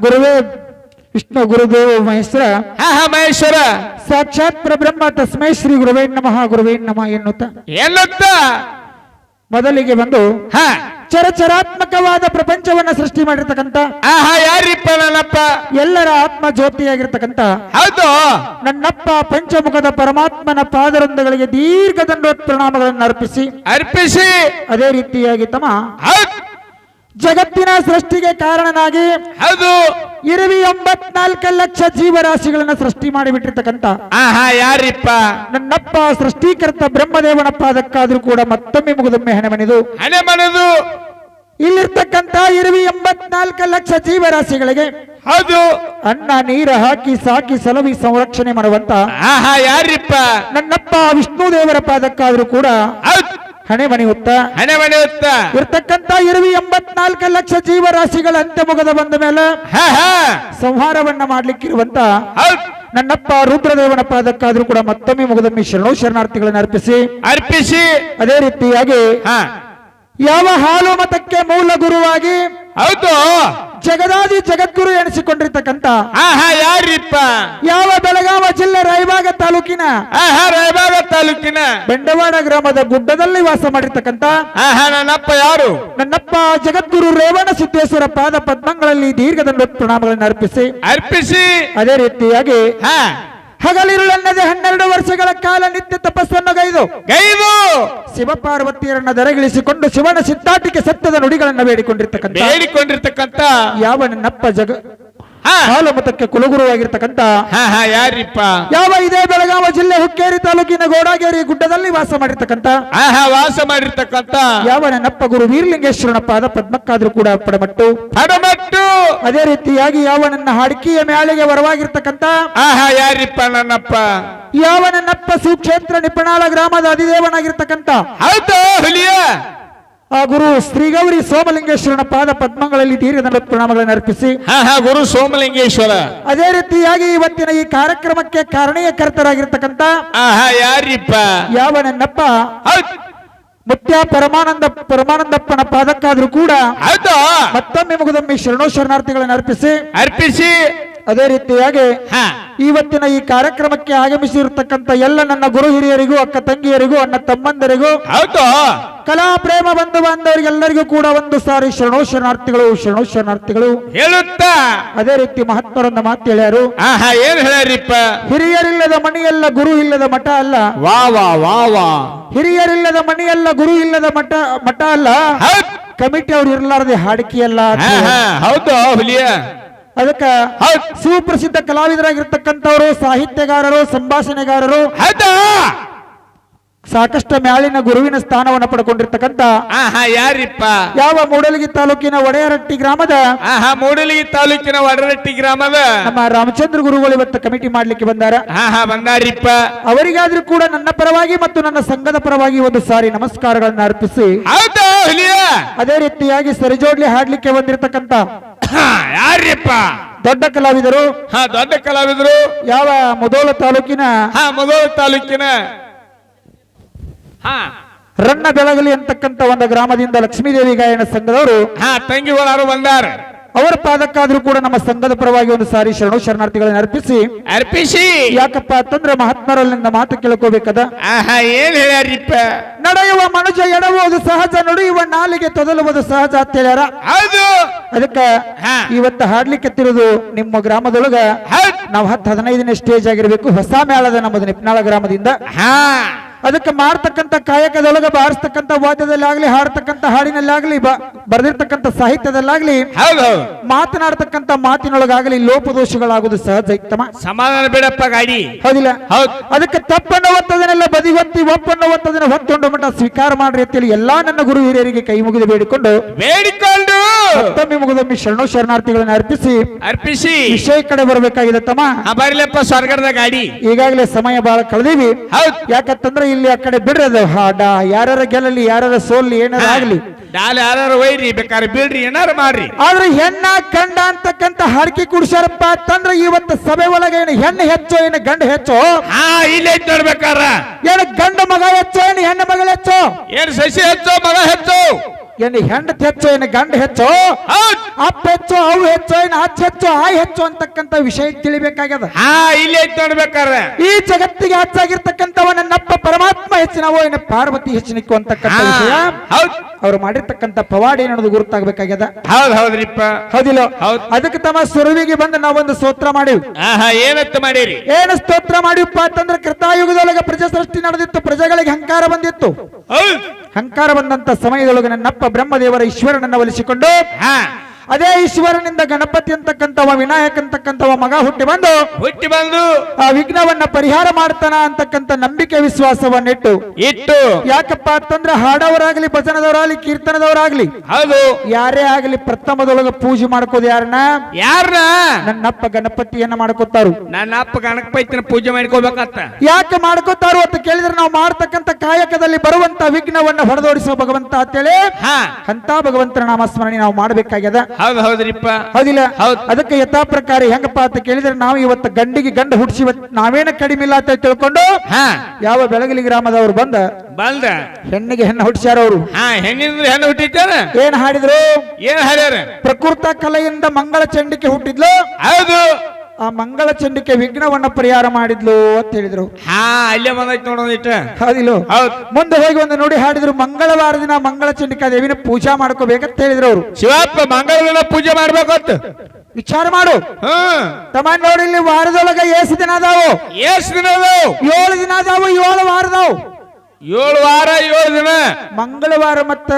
ಗುರುವೇ ವಿಷ್ಣು ಗುರುದೇವ ಮಹೇಶ್ವರ. ಹಾ ಹಾ ಮಹೇಶ್ವರ. ಸಾಕ್ಷಾತ್ ಪರಬ್ರಹ್ಮ ತಸ್ಮೈ ಶ್ರೀ ಗುರುವೇ ನಮಃ ಗುರುವೇ ನಮಃ ಎನ್ನುತ್ತ. ಎನ್ನುತ್ತ? ಮೊದಲಿಗೆ ಬಂದು ಹಾ. ಚರಚರಾತ್ಮಕವಾದ ಪ್ರಪಂಚವನ್ನ ಸೃಷ್ಟಿ ಮಾಡಿರ್ತಕ್ಕಂತ ಆಹಾ ಯಾರಿಪ್ಪ ನನ್ನಪ್ಪ? ಎಲ್ಲರ ಆತ್ಮ ಜ್ಯೋತಿಯಾಗಿರ್ತಕ್ಕಂತ ಹೌದು. ನನ್ನಪ್ಪ ಪಂಚಮುಖದ ಪರಮಾತ್ಮನ ಪಾದರಂಧಗಳಿಗೆ ದೀರ್ಘ ದಂಡೋತ್ ಪ್ರಣಾಮಗಳನ್ನು ಅರ್ಪಿಸಿ ಅರ್ಪಿಸಿ. ಅದೇ ರೀತಿಯಾಗಿ ತಮ್ಮ ಜಗತ್ತಿನ ಸೃಷ್ಟಿಗೆ ಕಾರಣನಾಗಿ ಹೌದು. ಇರವಿ ಎಂಬತ್ನಾಲ್ಕು ಲಕ್ಷ ಜೀವರಾಶಿಗಳನ್ನ ಸೃಷ್ಟಿ ಮಾಡಿಬಿಟ್ಟಿರ್ತಕ್ಕಂತ ಆಹಾ ಯಾರಿಪ್ಪ? ನನ್ನಪ್ಪ ಸೃಷ್ಟಿಕರ್ತ ಬ್ರಹ್ಮದೇವನಪ್ಪ ಅದಕ್ಕಾದ್ರೂ ಕೂಡ ಮತ್ತೊಮ್ಮೆ ಮುಗಿದೊಮ್ಮೆ ಹಣೆ ಮನೆದು. ಹಣೆ ಮನೆದು. ಇಲ್ಲಿರ್ತಕ್ಕಂತ ಇರವಿ ಎಂಬತ್ನಾಲ್ಕು ಲಕ್ಷ ಜೀವರಾಶಿಗಳಿಗೆ ಹೌದು. ಅನ್ನ ನೀರ ಹಾಕಿ ಸಾಕಿ ಸಲವಿ ಸಂರಕ್ಷಣೆ ಮಾಡುವಂತ ಆಹಾ ಯಾರಿಪ್ಪ? ನನ್ನಪ್ಪ ವಿಷ್ಣು ದೇವರ ಪಾದಕ್ಕಾದ್ರೂ ಕೂಡ ಹಣೆ ಮಣಿಯುತ್ತ ಹಣೆ ಮನೆಯುತ್ತ ಇರ್ತಕ್ಕಂತ ಇರುವಿ ಎಂಬತ್ನಾಲ್ಕ ಲಕ್ಷ ಜೀವರಾಶಿಗಳ ಅಂತ್ಯ ಮುಗದ ಬಂದ ಮೇಲೆ ಸಂಹಾರವನ್ನ ಮಾಡ್ಲಿಕ್ಕಿರುವಂತ ನನ್ನಪ್ಪ ರುದ್ರದೇವನ ಅದಕ್ಕಾದ್ರೂ ಕೂಡ ಮತ್ತೊಮ್ಮೆ ಮುಗದೊಮ್ಮೆ ಶರಣು ಶರಣಾರ್ಥಿಗಳನ್ನು ಅರ್ಪಿಸಿ. ಅರ್ಪಿಸಿ. ಅದೇ ರೀತಿಯಾಗಿ ಯಾವ ಹಾಲು ಮತಕ್ಕೆ ಮೂಲ ಗುರುವಾಗಿ ಹೌದು. ಜಗದಾದಿ ಜಗದ್ಗುರು ಎನಿಸಿಕೊಂಡಿರ್ತಕ್ಕಂಥ ಆಹಾ ಯಾರಿಪ್ಪ? ಯಾವ ಬೆಳಗಾವ ಜಿಲ್ಲೆ ರಾಯಬಾಗ ತಾಲೂಕಿನ ಆಹಾ ರಾಯಬಾಗ ತಾಲೂಕಿನ? ಬೆಂಡವಾಡ ಗ್ರಾಮದ ಗುಡ್ಡದಲ್ಲಿ ವಾಸ ಮಾಡಿರ್ತಕ್ಕಂತ ಆಹಾ ನನ್ನಪ್ಪ ಯಾರು? ನನ್ನಪ್ಪ ಜಗದ್ಗುರು ರೇವಣ ಸಿದ್ದೇಶ್ವರ ಪಾದ ಪದ್ಮಗಳಲ್ಲಿ ದೀರ್ಘದಂಡ ಪ್ರಣಾಮಗಳನ್ನು ಅರ್ಪಿಸಿ ಅರ್ಪಿಸಿ. ಅದೇ ರೀತಿಯಾಗಿ ಹಾ. ಹಗಲಿರುಳನ್ನದೆ ಹನ್ನೆರಡು ವರ್ಷಗಳ ಕಾಲ ನಿತ್ಯ ತಪಸ್ಸನ್ನು ಗೈದು. ಗೈದು! ಶಿವಪಾರ್ವತಿಯರನ್ನ ದರಗಿಳಿಸಿಕೊಂಡು ಶಿವನ ಸಿದ್ಧಾಟಿಕೆ ಸತ್ಯದ ನುಡಿಗಳನ್ನು ಬೇಡಿಕೊಂಡಿರ್ತಕ್ಕಂಥ ಬೇಡಿಕೊಂಡಿರ್ತಕ್ಕಂಥ ಯಾವ ನನ್ನಪ್ಪ ಜಗ ಹಾ. ಹಾಲು ಮತಕ್ಕೆ ಕುಲಗುರುವಾಗಿರ್ತಕ್ಕಂಥ ಹಾ ಹಾ ಯಾರಿಪ್ಪ? ಯಾವ ಇದೇ ಬೆಳಗಾವ ಜಿಲ್ಲೆ ಹುಕ್ಕೇರಿ ತಾಲೂಕಿನ ಗೋಡಾಗೇರಿ ಗುಡ್ಡದಲ್ಲಿ ವಾಸ ಮಾಡಿರ್ತಕ್ಕಂಥ ವಾಸ ಮಾಡಿರ್ತಕ್ಕಂತ ಯಾವ ನನ್ನಪ್ಪ ಗುರು ವೀರಲಿಂಗೇಶ್ವರನಪ್ಪ ಆದ ಪದ್ಮಕ್ಕಾದ್ರೂ ಕೂಡ ಪಡಮಟ್ಟು. ಪಡಮಟ್ಟು. ಅದೇ ರೀತಿಯಾಗಿ ಯಾವ ನನ್ನ ಹಾಡಿಕೆಯ ಮ್ಯಾಳಿಗೆ ವರವಾಗಿರ್ತಕ್ಕಂಥ ಆಹಾ ಯಾರಿಪ್ಪ ನನ್ನಪ್ಪ? ಯಾವ ನನ್ನಪ್ಪ ಸುಕ್ಷೇತ್ರ ನಿಪಣಾಳ ಗ್ರಾಮದ ಅಧಿದೇವನಾಗಿರ್ತಕ್ಕಂಥ ಹೌದು ಹುಲಿಯ. ಆ ಗುರು ಶ್ರೀಗೌರಿ ಸೋಮಲಿಂಗೇಶ್ವರನ ಪಾದ ಪದ್ಮಗಳಲ್ಲಿ ದೀರ್ಘದಂಡ ಪ್ರಣಾಮಗಳನ್ನು ಅರ್ಪಿಸಿ. ಗುರು ಸೋಮಲಿಂಗೇಶ್ವರ. ಅದೇ ರೀತಿಯಾಗಿ ಇವತ್ತಿನ ಈ ಕಾರ್ಯಕ್ರಮಕ್ಕೆ ಕಾರಣೀಯಕರ್ತರಾಗಿರ್ತಕ್ಕಂಥ ಯಾರಿಪ್ಪ? ಯಾವ ನನ್ನಪ್ಪ? ಮುತ್ಯ ಪರಮಾನಂದ ಪರಮಾನಂದಪ್ಪನ ಪಾದಕ್ಕಾದ್ರೂ ಕೂಡ ಮತ್ತೊಮ್ಮೆ ಮುಗದೊಮ್ಮೆ ಶರಣೋ ಶರಣಾರ್ಥಿಗಳನ್ನು ಅರ್ಪಿಸಿ. ಅರ್ಪಿಸಿ. ಅದೇ ರೀತಿಯಾಗಿ ಇವತ್ತಿನ ಈ ಕಾರ್ಯಕ್ರಮಕ್ಕೆ ಆಗಮಿಸಿರ್ತಕ್ಕಂಥ ಎಲ್ಲ ನನ್ನ ಗುರು ಹಿರಿಯರಿಗೂ ಅಕ್ಕ ತಂಗಿಯರಿಗೂ ಅಣ್ಣ ತಮ್ಮಂದರಿಗೂ ಹೌದು. ಕಲಾ ಪ್ರೇಮ ಬಂಧು ಬಾಂಧವರಿಗೆಲ್ಲರಿಗೂ ಕೂಡ ಒಂದು ಸಾರಿ ಶರಣೋ ಶರಣಾರ್ಥಿಗಳು ಶರಣೋ ಶರಣಾರ್ಥಿಗಳು ಹೇಳುತ್ತಾ? ಅದೇ ರೀತಿ ಮಹತ್ವರನ್ನ ಮಾತು ಹೇಳ್ಯಾರು. ಆಹಾ ಏನ್ ಹೇಳ್ಯಾರಿಪ್ಪ? ಹಿರಿಯರಿಲ್ಲದ ಮಣಿಯಲ್ಲ ಗುರು ಇಲ್ಲದ ಮಠ ಅಲ್ಲ. ವಾ ವಾ ವಾ ವಾ. ಹಿರಿಯರಿಲ್ಲದ ಮಣಿಯಲ್ಲ ಗುರು ಇಲ್ಲದ ಮಠ ಮಠ ಅಲ್ಲ. ಕಮಿಟಿ ಅವ್ರು ಇರ್ಲಾರ್ದೆ ಹಾಡಿಕೆಯಲ್ಲ ಹೌದು ಹುಲಿಯ. ಅದಕ್ಕ ಸುಪ್ರಸಿದ್ಧ ಕಲಾವಿದರಾಗಿರ್ತಕ್ಕಂಥವರು ಸಾಹಿತ್ಯಗಾರರು ಸಂಭಾಷಣೆಗಾರರು ಸಾಕಷ್ಟು ಮ್ಯಾಲಿನ ಗುರುವಿನ ಸ್ಥಾನವನ್ನು ಪಡ್ಕೊಂಡಿರ್ತಕ್ಕಂಥ ಯಾರಿಪ್ಪ? ಯಾವ ಮೂಡಲಗಿ ತಾಲೂಕಿನ ಒಡೆಯರಟ್ಟಿ ಗ್ರಾಮದ ಆಹಾ ಮೂಡಲಗಿ ತಾಲೂಕಿನ ವಡರಟ್ಟಿ ಗ್ರಾಮದ? ನಮ್ಮ ರಾಮಚಂದ್ರ ಗುರುಗಳು ಇವತ್ತು ಕಮಿಟಿ ಮಾಡ್ಲಿಕ್ಕೆ ಬಂದಾರ. ಬಂದಾರಿಪ್ಪ. ಅವರಿಗಾದ್ರೂ ಕೂಡ ನನ್ನ ಪರವಾಗಿ ಮತ್ತು ನನ್ನ ಸಂಘದ ಪರವಾಗಿ ಒಂದು ಸಾರಿ ನಮಸ್ಕಾರಗಳನ್ನ ಅರ್ಪಿಸಿ ಹುಲಿಯ ಅದೇ ರೀತಿಯಾಗಿ ಸರಿಜೋಡ್ಲಿ ಹಾಡ್ಲಿಕ್ಕೆ ಬಂದಿರತಕ್ಕಂತ ಹಾ, ಯಾರಿಪ್ಪ ದೊಡ್ಡ ಕಲಾವಿದರು. ಹಾ ದೊಡ್ಡ ಕಲಾವಿದರು. ಯಾವ ಮೊದಲ ತಾಲೂಕಿನ ಹಾ ಮೊದಲ ತಾಲೂಕಿನ. ಹಾ. ರಣ್ಣ ಬೆಳಗಲಿ ಅಂತಕ್ಕಂತ ಒಂದು ಗ್ರಾಮದಿಂದ ಲಕ್ಷ್ಮೀದೇವಿ ಗಾಯನ ಸಂಘದವರು ಹಾ ತಂಗಿಗಳಾರು ಬಂದಾರ. ಅವರ ಪಾದಕ್ಕಾದ್ರೂ ಕೂಡ ನಮ್ಮ ಸಂಘದ ಪರವಾಗಿ ಒಂದು ಸಾರಿ ಶರಣು ಶರಣಾರ್ಥಿಗಳನ್ನು ಅರ್ಪಿಸಿ. ಅರ್ಪಿಸಿ. ಯಾಕಪ್ಪ ಅಂತಂದ್ರೆ ಮಹಾತ್ಮರಲ್ಲಿಂದ ಮಾತು ಕೇಳ್ಕೋಬೇಕದ? ಆಹಾ ಏನ್ ಹೇಳ್ಯಾರಿಪ್ಪ? ನಡೆಯುವ ಮನುಷ್ಯ ಎಡವುವುದು ಸಹಜ ನುಡಿಯುವ ನಾಲಿಗೆ ತೊದಲುವುದು ಸಹಜ ಅಂತ ಹೇಳ್ಯಾರ. ಹೌದು. ಅದಕ್ಕ. ಇವತ್ತು ಹಾಡ್ಲಿಕ್ಕೆ ತಿರುದು ನಿಮ್ಮ ಗ್ರಾಮದೊಳಗ ನಾವು ಹತ್ತು ಹದಿನೈದನೇ ಸ್ಟೇಜ್ ಆಗಿರ್ಬೇಕು ಹೊಸ ಮೇಳದ ನಮ್ಮದು ನಿಪ್ನಾಳ ಗ್ರಾಮದಿಂದ. ಹಾ. ಅದಕ್ಕೆ ಮಾಡ್ತಕ್ಕಂಥ ಕಾಯಕದೊಳಗ ಬಾರಿಸ್ತಕ್ಕಂಥ ವಾದ್ಯದಲ್ಲಿ ಆಗ್ಲಿ ಹಾಡ್ತಕ್ಕಂಥ ಹಾಡಿನಲ್ಲಿ ಆಗ್ಲಿ ಬರೆದಿರ್ತಕ್ಕಂಥ ಸಾಹಿತ್ಯದಲ್ಲಾಗ್ಲಿ ಹೌದು ಹೌದು. ಮಾತನಾಡ್ತಕ್ಕಂಥ ಮಾತಿನೊಳಗಾಗಲಿ ಲೋಪದೋಷಗಳಾಗುವುದು ಸಹಜ ಇತ್ತಮ ಸಮಾಧಾನ ಬಿಡಪ್ಪ ಗಾಡಿ. ಹೌದಿಲ್ಲ? ಹೌದ್. ಅದಕ್ಕೆ ತಪ್ಪನ್ನು ಒತ್ತದನ್ನೆಲ್ಲ ಬದಿಗೊತ್ತಿ ಒಪ್ಪನ್ನು ಒತ್ತದನ್ನ ಹೊತ್ತೊಂಡು ಮಟ್ಟ ಸ್ವೀಕಾರ ಮಾಡ್ರಿ ಅಂತೇಳಿ ಎಲ್ಲಾ ನನ್ನ ಗುರು ಹಿರಿಯರಿಗೆ ಕೈ ಮುಗಿದು ಬೇಡಿಕೊಂಡು ಬೇಡಿಕೊಂಡು ಮತ್ತೊಮ್ಮೆ ಮುಗಿದೊಮ್ಮೆ ಶರಣು ಶರಣಾರ್ಥಿಗಳನ್ನು ಅರ್ಪಿಸಿ ಅರ್ಪಿಸಿ. ವಿಷಯ ಕಡೆ ಬರಬೇಕಾಗಿದೆ ತಮ್ಮ ಬರ್ಲಪ್ಪ ಸ್ವರ್ಗದ ಗಾಡಿ. ಈಗಾಗಲೇ ಸಮಯ ಬಹಳ ಕಳೆದೀವಿ. ಹೌದ್. ಯಾಕಂತಂದ್ರೆ ಇಲ್ಲಿ ಆ ಕಡೆ ಬಿಡ್ರದು ಹಾಡ ಯಾರ ಗೆಲ್ಲಲಿ ಯಾರ ಸೋಲ್ಲಿ ಏನಾರ ಆಗ್ಲಿ. ಡಾಲ್ ಯಾರು ಒಯ್ರಿ ಬೇಕಾದ್ರೆ ಬಿಡ್ರಿ ಏನಾರು ಮಾಡ್ರಿ. ಆದ್ರೆ ಹೆಣ್ಣ ಕಂಡ ಅಂತಕ್ಕಂತ ಹಾಡ್ಕಿ ಕುಡ್ಸ್ಯಾರಪ್ಪ ಅಂತಂದ್ರೆ ಇವತ್ತು ಸಭೆ ಒಳಗೆ ಏನು ಹೆಣ್ಣು ಹೆಚ್ಚೋ ಏನು ಗಂಡ ಹೆಚ್ಚೋ? ಹಾ ಇಲ್ಲೇ ಐತ್ ನೋಡ್ಬೇಕಾರ. ಏನು ಗಂಡ ಮಗ ಹೆಚ್ಚೋ ಏನು ಹೆಣ್ಣು ಮಗಳ ಹೆಚ್ಚೋ? ಏನ್ ಸಸಿ ಹೆಚ್ಚು ಮಗ ಹೆಚ್ಚು? ಏನು ಹೆಂಡತಿ ಹೆಚ್ಚು ಏನು ಗಂಡ ಹೆಚ್ಚು? ಅಪ್ಪ ಹೆಚ್ಚು ಅವು ಹೆಚ್ಚು ಏನು ಅಚ್ಚ ಹೆಚ್ಚು ಆಯ್ ಹೆಚ್ಚು ಅಂತಕ್ಕಂತ ವಿಷಯ ತಿಳಿಬೇಕಾಗ್ಯದ. ಹಾ ಇಲ್ಲಿ ನೋಡ್ಬೇಕಾದ್ರೆ. ಈ ಜಗತ್ತಿಗೆ ಹೆಚ್ಚಾಗಿರ್ತಕ್ಕಂಥವ ನನ್ನಪ್ಪ ಪರಮಾತ್ಮ ಹೆಚ್ಚಿನವೋ ಏನು ಪಾರ್ವತಿ ಹೆಚ್ಚಿನಕ್ಕೂ ಅಂತಕ್ಕಂಥ ವಿಷಯ. ಅವ್ರು ಮಾಡಿರ್ತಕ್ಕಂಥ ಪವಾಡಿ ಏನೋದು ಗುರುತಾಗಬೇಕಾಗ್ಯದ? ಹೌದ್ ಹೌದ್ರಿಪ್ಪ ಹೌದಿಲ್ಲ? ಹೌದ್. ಅದಕ್ಕೆ ತಮ್ಮ ಸುರುವಿಗೆ ಬಂದು ನಾವೊಂದು ಸ್ತೋತ್ರ ಮಾಡಿವಿ. ಏನತ್ತು ಮಾಡಿರಿ? ಏನು ಸ್ತೋತ್ರ ಮಾಡಿವಪ್ಪ ಅಂತಂದ್ರೆ ಕೃತಾಯುಗದೊಳಗೆ ಪ್ರಜಾ ಸೃಷ್ಟಿ ನಡೆದಿತ್ತು ಪ್ರಜೆಗಳಿಗೆ ಹಂಕಾರ ಬಂದಿತ್ತು. ಹಂಕಾರ ಬಂದಂತ ಸಮಯದೊಳಗೆ ನನ್ನಪ್ಪ ಬ್ರಹ್ಮದೇವರ ಈಶ್ವರನನ್ನ ಒಲಿಸಿಕೊಂಡು ಅದೇ ಈಶ್ವರನಿಂದ ಗಣಪತಿ ಅಂತಕ್ಕಂಥವ ವಿನಾಯಕ ಅಂತಕ್ಕಂಥವ ಮಗ ಹುಟ್ಟಿ ಬಂದು ಹುಟ್ಟಿ ಬಂದು ಆ ವಿಘ್ನವನ್ನ ಪರಿಹಾರ ಮಾಡ್ತಾನ ಅಂತಕ್ಕಂಥ ನಂಬಿಕೆ ವಿಶ್ವಾಸವನ್ನಿಟ್ಟು ಇಟ್ಟು ಯಾಕಪ್ಪ ಅಂತಂದ್ರೆ ಹಾಡವರಾಗ್ಲಿ ಭಜನದವರಾಗ್ಲಿ ಕೀರ್ತನದವರಾಗ್ಲಿ ಹೌದು. ಯಾರೇ ಆಗ್ಲಿ ಪ್ರಥಮದೊಳಗ ಪೂಜೆ ಮಾಡ್ಕೋದು ಯಾರನ್ನ? ಯಾರನ್ನ ನನ್ನಪ್ಪ ಗಣಪತಿಯನ್ನ ಮಾಡ್ಕೋತಾರು. ನನ್ನಪ್ಪ ಗಣಪತಿನ ಪೂಜೆ ಮಾಡ್ಕೋಬೇಕಂತ ಯಾಕೆ ಮಾಡ್ಕೋತಾರು ಅಂತ ಕೇಳಿದ್ರೆ ನಾವು ಮಾಡ್ತಕ್ಕಂಥ ಕಾಯಕದಲ್ಲಿ ಬರುವಂತ ವಿಘ್ನವನ್ನ ಹೊಡೆದೋಡಿಸುವ ಭಗವಂತ ಅಂತೇಳಿ ಅಂತ ಭಗವಂತನ ನಾಮಸ್ಮರಣೆ ನಾವು ಮಾಡ್ಬೇಕಾಗ್ಯದ. ಹೌದ್ ಹೌದ್ರಿಪ್ಪ. ಹೌದಿಲ್ಲ? ಹೌದ್. ಅದಕ್ಕೆ ಯಥಾ ಪ್ರಕಾರ ಹೆಂಗಪ್ಪ ಅಂತ ಕೇಳಿದ್ರೆ ನಾವು ಇವತ್ತು ಗಂಡಿಗೆ ಗಂಡ ಹುಟ್ಟಿಸಿ ನಾವೇನ ಕಡಿಮೆ ಇಲ್ಲ ಅಂತ ತಿಳ್ಕೊಂಡು ಹಾ. ಯಾವ ಬೆಳಗಲಿ ಗ್ರಾಮದವರು ಬಂದ? ಬಂದ. ಹೆಣ್ಣಿಗೆ ಹೆಣ್ಣು ಹುಟ್ಟಿಸ್ಯಾರ ಅವರು. ಹೆಣ್ಣಿಂದ್ರ ಹೆಣ್ಣು ಹುಟ್ಟಿದ್ದಾರೆ ಏನ್ ಹಾಡಿದ್ರು? ಏನ್ ಹಾಡ್ಯಾರ? ಪ್ರಕೃತ ಕಲೆಯಿಂದ ಮಂಗಳ ಚಂಡಿಕೆ ಹುಟ್ಟಿದ್ಲು. ಹೌದು. ಆ ಮಂಗಳ ಚಂಡಿಕೆ ವಿಘ್ನವನ್ನ ಪರಿಹಾರ ಮಾಡಿದ್ಲು ಅಂತ ಹೇಳಿದ್ರು. ಹಾ ಅಲ್ಲೇ ಬಂದೈತಿ ನೋಡೋದಿಟ್ಟ ಹೌದಿಲ್ಲ? ಹೌದ್. ಮುಂದೆ ಹೋಗಿ ಒಂದು ನೋಡಿ ಹಾಡಿದ್ರು ಮಂಗಳವಾರ ದಿನ ಮಂಗಳ ಚಂಡಿಕಾ ದೇವಿನ ಪೂಜಾ ಮಾಡ್ಕೋಬೇಕಂತ ಹೇಳಿದ್ರು ಅವರು. ಶಿವಪ್ಪ ಮಂಗಳೂರಿನ ಪೂಜೆ ಮಾಡ್ಬೇಕತ್ತ ವಿಚಾರ ಮಾಡು. ಹಾ. ತಮ್ಮ ನೋಡಿ ಇಲ್ಲಿ ವಾರದೊಳಗ ಏಸು ದಿನ ಅದಾವು? ಏಸು ದಿನ ಅದಾವು? ಏಳು ದಿನ ಅದಾವು? ಏಳು ವಾರದಾವು ಏಳು ವಾರ ಏಳು ದಿನ. ಮಂಗಳವಾರ ಮತ್ತ